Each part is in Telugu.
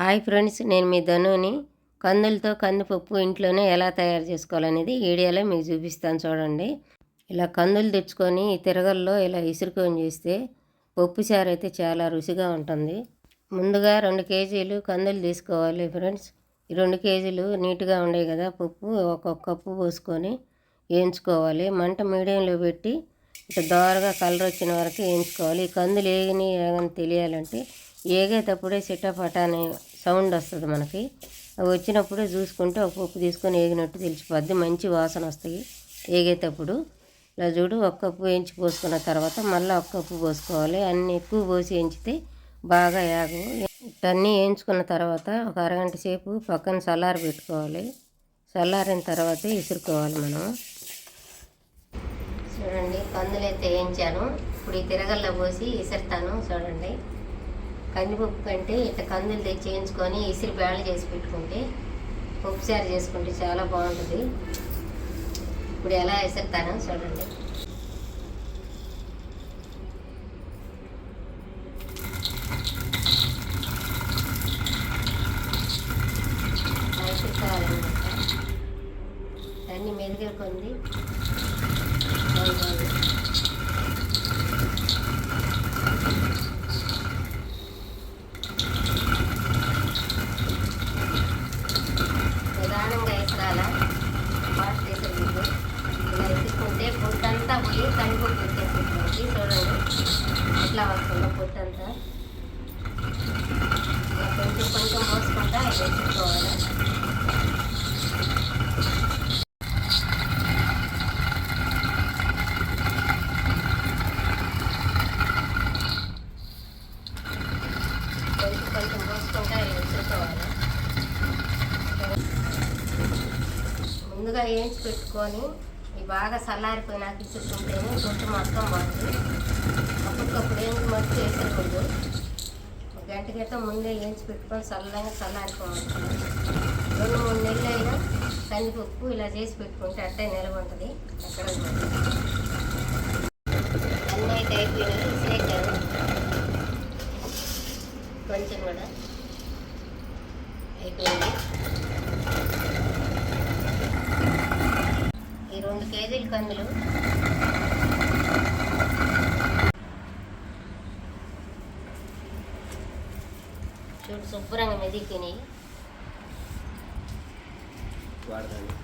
హాయ్ ఫ్రెండ్స్ నేను మీ ధనుని. కందులతో కందిపప్పు ఇంట్లోనే ఎలా తయారు చేసుకోవాలనేది ఈడియాలో వీడియోలో మీకు చూపిస్తాను చూడండి. ఇలా కందులు తెచ్చుకొని ఈ తిరగల్లో ఇలా ఇసురుకొని చేస్తే పప్పు చారు అయితే చాలా రుచిగా ఉంటుంది. ముందుగా రెండు కేజీలు కందులు తీసుకోవాలి ఫ్రెండ్స్. ఈ రెండు కేజీలు నీట్గా ఉండేవి కదా పప్పు ఒక్కొక్క కప్పు పోసుకొని వేయించుకోవాలి. మంట మీడియంలో పెట్టి ఇట్లా దోరగా కలర్ వచ్చిన వరకు వేయించుకోవాలి. ఈ కందులు ఏగినాయి ఏగని తెలియాలంటే ఏగేటప్పుడే చిట్టపట అని సౌండ్ వస్తుంది మనకి. అవి వచ్చినప్పుడే చూసుకుంటే ఒక పప్పు తీసుకొని ఏగినట్టు తెలిసిపోద్ది. మంచి వాసన వస్తాయి ఏగేటప్పుడు. ఇలా చూడు ఒక కప్పు వేయించి పోసుకున్న తర్వాత మళ్ళీ ఒక కప్పు పోసుకోవాలి. అన్ని ఎక్కువ పోసి వేయించితే బాగా యాగు ఇవన్నీ వేయించుకున్న తర్వాత ఒక అరగంట సేపు పక్కన చల్లారి పెట్టుకోవాలి. చల్లారిన తర్వాత ఇసురుకోవాలి మనం. చూడండి కందులు అయితే వేయించాను. ఇప్పుడు ఈ తిరగల్లో పోసి ఇసురుతాను. చూడండి. కందిపప్పు కంటే ఇట్లా కందులు తెచ్చి వేయించుకొని ఇసిరి బేళ చేసి పెట్టుకుంటే పప్పు చేసుకుంటే చాలా బాగుంటుంది. ఇప్పుడు ఎలా వేసేస్తానో చూడండి. కావాలన్నమాట అన్నీ మెరుగే కొంది నిదానంగా వేసరాల ఫాస్ట్ వేసేది ఇలా వేసుకుంటే పొట్టంతా పోయి కందిపప్పు వచ్చేసేటువంటి చూడండి ఎట్లా వస్తుందో పొట్టంతా ఇలా కొంచెం కొంచెం పోసుకుంటా వేసుకోవాలి కొంచెం కొంచెం పోసుకుంటా వేసుకోవాలి ముందుగా వేయించి పెట్టుకొని ఇవి బాగా చల్లారిపోయినాక ఇచ్చుకుంటేనే పొట్టు మొత్తం పడుతుంది అప్పటికప్పుడు ఏం మొత్తం వేసేకూడదు ఒక గంట క్రితం ముందే వేయించి పెట్టుకొని చల్లగా చల్లారిపోవాలి. రెండు మూడు నెలలు అయినా కందిపప్పు ఇలా చేసి పెట్టుకుంటే అట్టే నిలవ ఉంటుంది ఎక్కడ అన్నీ అయితే అయిపోయినాయి కొంచెం కూడా. అయిపోయింది. ఈ రెండు కేజీల కందులు. చూడు శుభ్రంగా మెదికినాయి. వాడదండి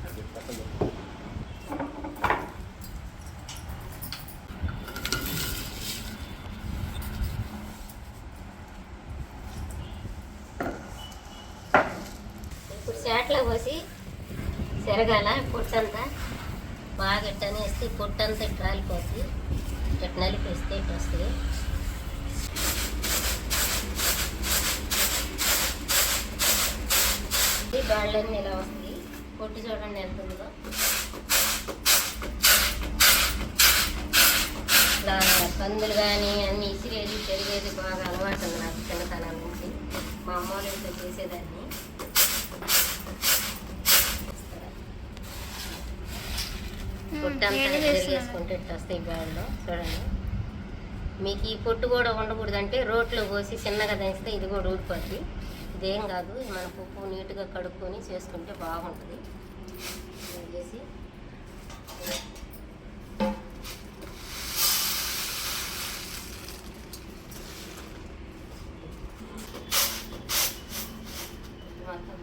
చేటలో పోసి సెరగాల పొట్టంతా బాగా ఇట్టని వేస్తే పొట్టంతా ఇట్లా రాలిపోతుంది ఇట్లా నలిపేస్తే ఇట్లా వస్తుంది. ఈ బాళ్ళన్నీ ఇలా వస్తుంది పొట్టు చూడండి ఎంత ఉందో. ఇట్లా పందులు కానీ అన్ని ఇసిరేది పెరిగేది బాగా అలవాటు ఉంది నాకు చిన్నతనం నుంచి. మా అమ్మ వాళ్ళ చేసేదాన్ని. చేసుకుంటే ఇట్లా వస్తాయి బ్యాడ్లో చూడండి. మీకు ఈ పొట్టు కూడా ఉండకూడదు అంటే రోట్లో పోసి చిన్నగా దంచితే ఇది కూడా ఊడిపోద్ది. ఇదేం కాదు మన పప్పు నీట్గా కడుక్కొని చేసుకుంటే బాగుంటుంది ఇలా చేసి మొత్తం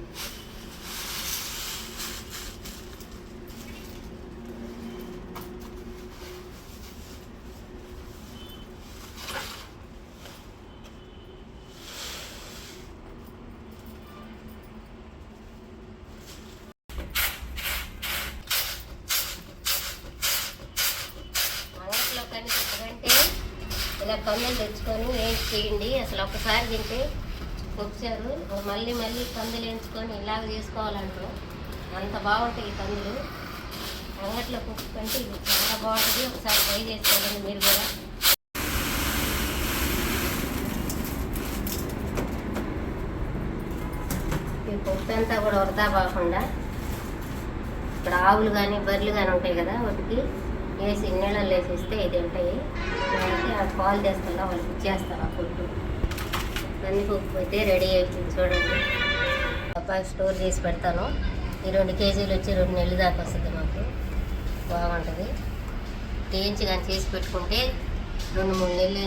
అంగట్లో కానీ పెట్టకంటే ఇలా కందులు తెచ్చుకొని వేసి చేయండి. అసలు ఒకసారి తింటే వచ్చారు. మళ్ళీ మళ్ళీ కందులు వేయించుకొని ఇలాగ చేసుకోవాలంటారు. అంత బాగుంటాయి ఈ కందులు. అంగట్లో కుక్కు కంటే ఇది చాలా బాగుంటుంది. ఒకసారి ట్రై చేసుకోండి మీరు కూడా. ఈ పప్పు అంతా కూడా వృధా కాకుండా ఇప్పుడు ఆవులు కానీ బర్రెలు కానీ ఉంటాయి కదా వాటికి. వేసి నీళ్ళలో వేసేస్తే ఇది ఉంటాయి. వాళ్ళకి ఆ పాలు తెస్తున్నా వాళ్ళకి ఇచ్చేస్తారు ఆ ఫుడ్ కందిపప్పు అయితే రెడీ అవుతుంది చూడండి. డబ్బాకి స్టోర్ చేసి పెడతాను. ఈ రెండు కేజీలు వచ్చి రెండు నెలలు దాకా వస్తుంది మాకు. బాగుంటుంది. తేయించి కానీ చేసి పెట్టుకుంటే రెండు మూడు నెలలు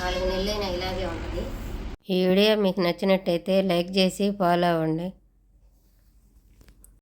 నాలుగు నెలలైనా ఇలాగే ఉంటుంది. ఈ వీడియో మీకు నచ్చినట్టయితే లైక్ చేసి ఫాలో అవ్వండి.